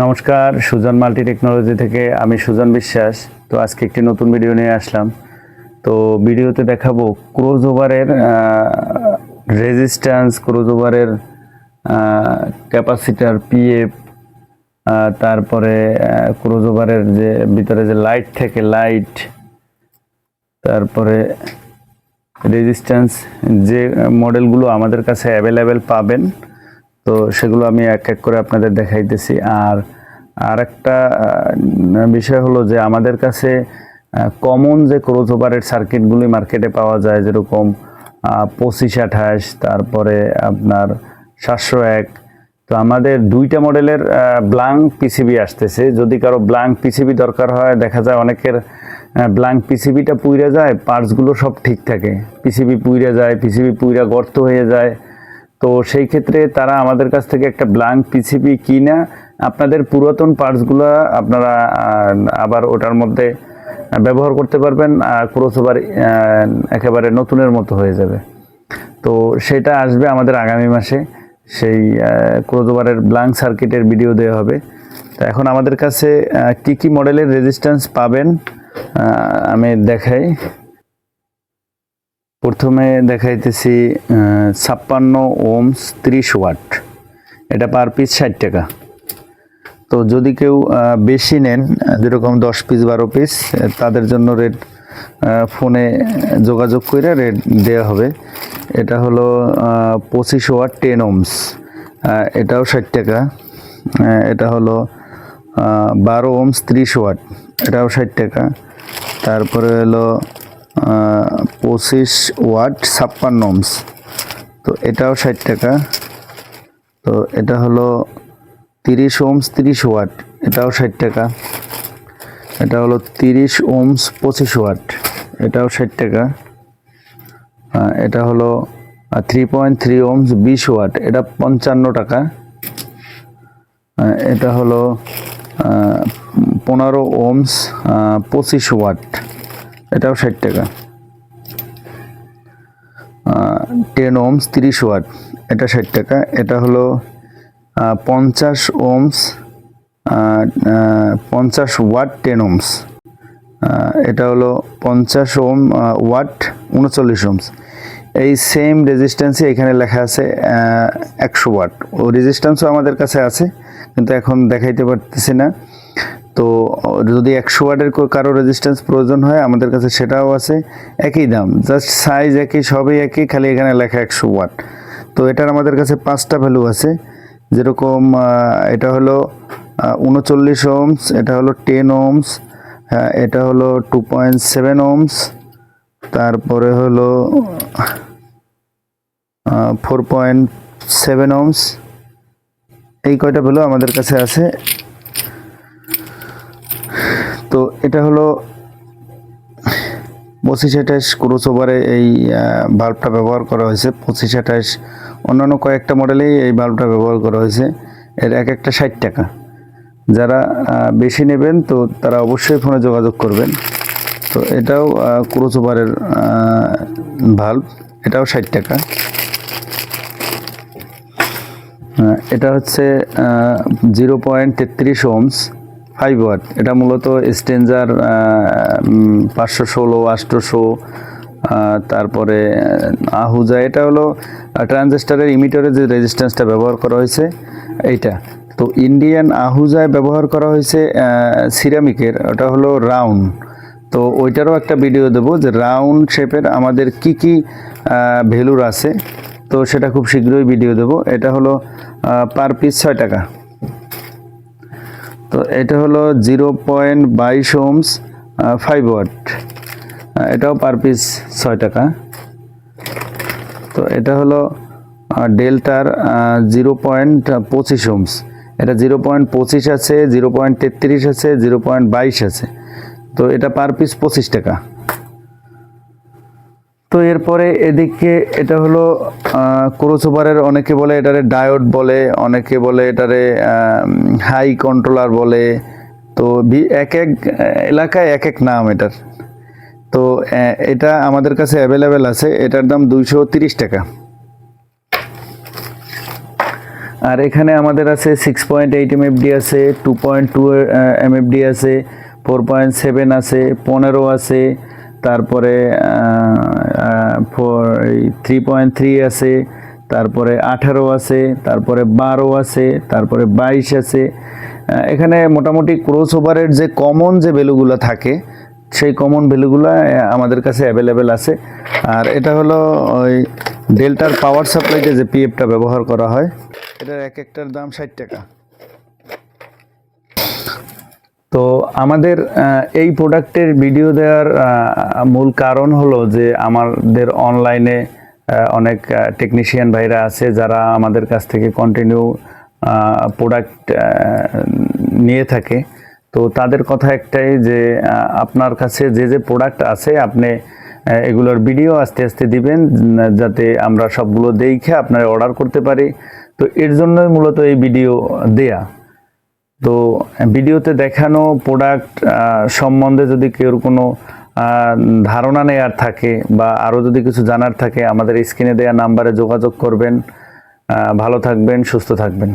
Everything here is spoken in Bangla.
নমস্কার, সুজন মাল্টি টেকনোলজি থেকে আমি সুজন বিশ্বাস। তো আজকে একটি নতুন ভিডিও নিয়ে আসলাম। তো ভিডিওতে দেখাবো ক্রোজ ওভারের রেজিস্ট্যান্স ক্রোজ ওভারের ক্যাপাসিটার পিএফ তারপরে ক্রোজ ওভারের যে ভিতরে যে লাইট থাকে লাইট তারপরে রেজিস্ট্যান্স যে মডেলগুলো আমাদের কাছে অ্যাভেলেবেল পাবেন তো সেগুলো আমি এক এক করে আপনাদের দেখাইতেছি। আর আর একটা বিষয় হলো যে আমাদের কাছে কমন যে ক্রোজ ওভারের সার্কিটগুলি মার্কেটে পাওয়া যায়, যেরকম পঁচিশ, আঠাশ, তারপরে আপনার সাতশো এক। তো আমাদের দুইটা মডেলের ব্লাঙ্ক পিসিবি আসতেছে। যদি কারও ব্লাঙ্ক পিসিবি দরকার হয়, দেখা যায় অনেকের ব্লাঙ্ক পিসিবিটা পুইরা যায় পার্টসগুলো সব ঠিক থাকে। পিসিবি পুইরা যায় পিসিবি পুইরা গর্ত হয়ে যায়। তো সেই ক্ষেত্রে তারা আমাদের কাছ থেকে একটা ব্লাঙ্ক পিসিবি কিনা, আপনাদের পুরাতন পার্টসগুলো আপনারা আবার ওটার মধ্যে ব্যবহার করতে পারবেন ক্রোসওভার একেবারে নতুনের মতো হয়ে যাবে। তো সেটা আসবে আমাদের আগামী মাসে, সেই ক্রোজওভারের ব্লাঙ্ক সার্কিটের ভিডিও দেওয়া হবে। তো এখন আমাদের কাছে কি কি মডেলের রেজিস্ট্যান্স পাবেন আমি দেখাই। প্রথমে দেখাইতেছি ছাপ্পান্ন ওমস ত্রিশ ওয়াট। এটা পার পিস ষাট টাকা। তো যদি কেউ বেশি নেন, যেরকম দশ পিস বারো পিস তাদের জন্য রেট ফোনে যোগাযোগ করে রেট দেওয়া হবে। এটা হলো পঁচিশ ওয়াট টেন ওমস। এটাও ষাট টাকা। এটা হলো বারো ওমস ত্রিশ ওয়াট। এটাও ষাট টাকা। তারপরে হলো পঁচিশ ওয়াট ছাপ্পান্ন ওমস তো এটাও ষাট টাকা। তো এটা হলো তিরিশ ওমস তিরিশ ওয়াট। এটাও ষাট টাকা। এটা হলো তিরিশ ওমস পঁচিশ ওয়াট। এটাও ষাট টাকা। এটা হলো থ্রি পয়েন্ট থ্রি ওমস বিশ ওয়াট। এটা পঞ্চান্ন টাকা। এটা হলো পনেরো ওমস পঁচিশ ওয়াট। এটাও ষাট টাকা। টেন ওমস তিরিশ ওয়াট এটা ষাট টাকা। এটা হলো পঞ্চাশ ওমস পঞ্চাশ ওয়াট টেন ওমস এটা হলো পঞ্চাশ ওম ওয়াট উনচল্লিশ ওমস এই সেম রেজিস্ট্যান্সে এখানে লেখা আছে একশো ওয়াট ও রেজিস্ট্যান্সও আমাদের কাছে আছে, কিন্তু এখন দেখাইতে পারতেছি না। তো, যদি একশো ওয়াটের কারও রেজিস্ট্যান্স প্রয়োজন হয়, আমাদের কাছে সেটাও আছে। একই দাম জাস্ট সাইজ একই, সবই একই, খালি এখানে লেখা একশো ওয়াট। তো এটার আমাদের কাছে পাঁচটা ভ্যালু আছে। যেরকম এটা হলো উনচল্লিশ ওমস এটা হলো টেন ওমস এটা হলো টু পয়েন্ট সেভেন ওমস তারপরে হলো ফোর পয়েন্ট সেভেন ওমস এই কয়টা ভ্যালু আমাদের কাছে আছে? তো এটা হলো পঁচিশ আঠাশ ক্রোস ওভারে এই বাল্বটা ব্যবহার করা হয়েছে। পঁচিশ আঠাশ, অন্যান্য কয়েকটা মডেলেই এই বাল্বটা ব্যবহার করা হয়েছে। এর এক একটা ষাট টাকা। যারা বেশি নেবেন তো তারা অবশ্যই ফোনে যোগাযোগ করবেন। তো এটাও ক্রোস ওভারের ভাল্ব এটাও ষাট টাকা। এটা হচ্ছে জিরো পয়েন্ট তেত্রিশ ওমস ফাইভ ওয়াট এটা মূলত স্টেঞ্জার পাঁচশো ষোলো আটশোশো তারপরে আহ, আহুজা এটা হলো ট্রানজিস্টারের ইমিটারের যে রেজিস্ট্যান্সটা ব্যবহার করা হয়েছে এইটা। তো ইন্ডিয়ান আহুজায় ব্যবহার করা হয়েছে সিরামিকের ওটা হলো রাউন্ড তো ওইটারও একটা ভিডিও দেবো যে রাউন্ড শেপের আমাদের কি কি ভ্যালুর আছে। তো সেটা খুব শীঘ্রই ভিডিও দেবো। এটা হলো পার পিস ছয় টাকা। তো এটা হলো জিরো পয়েন্ট বাইশ ওমস ফাইভ ওয়াট এটাও পার পিস ছয় টাকা। তো এটা হলো ডেল্টার জিরো পয়েন্ট পঁচিশ ওমস এটা জিরো পয়েন্ট পঁচিশ আছে, জিরো পয়েন্ট তেত্রিশ আছে, জিরো পয়েন্ট বাইশ আছে। তো এটা পার পিস পঁচিশ টাকা। তো এরপরে এদিকে এটা হলো ক্রোসোভারের অনেকে বলে এটারে ডায়োড বলে, অনেকে বলে এটারে হাই কন্ট্রোলার বলে। তো এক এক এলাকায় এক এক নাম এটার। তো এটা আমাদের কাছে অ্যাভেলেবেল আছে। এটার দাম দুইশো টাকা। আর এখানে আমাদের আছে সিক্স পয়েন্ট এইট এমএফডি আছে টু পয়েন্ট টু এমএফডি আছে ফোর পয়েন্ট সেভেন আছে, পনেরো আছে তারপরে থ্রি পয়েন্ট থ্রি আছে, তারপরে আঠারো আছে, তারপরে বারো আছে, তারপরে বাইশ আছে। এখানে মোটামুটি ক্রস ওভারের যে কমন যে ভ্যালুগুলো থাকে, সেই কমন ভ্যালুগুলো আমাদের কাছে অ্যাভেলেবেল আছে। আর এটা হলো ওই ডেল্টার পাওয়ার সাপ্লাইতে যে পিএফটা ব্যবহার করা হয়, এটার এক একটার দাম ষাট টাকা তো আমাদের এই প্রোডাক্টের ভিডিও দেওয়ার মূল কারণ হলো যে আমাদের অনলাইনে অনেক টেকনিশিয়ান ভাইরা আছে যারা আমাদের কাছ থেকে কন্টিনিউ প্রোডাক্ট নিয়ে থাকে। তো তাদের কথা একটাই যে আপনার কাছে যে যে প্রোডাক্ট আছে, আপনি এগুলোর ভিডিও আস্তে আস্তে দিবেন যাতে আমরা সবগুলো দেখে আপনারা অর্ডার করতে পারি। তো এর জন্যই মূলত এই ভিডিও দেয়া। তো ভিডিওতে দেখানো প্রোডাক্ট সম্বন্ধে যদি কেউ কোনো ধারণা নেয়ার থাকে বা আরও যদি কিছু জানার থাকে, আমাদের স্ক্রিনে দেওয়া নাম্বারে যোগাযোগ করবেন। ভালো থাকবেন, সুস্থ থাকবেন।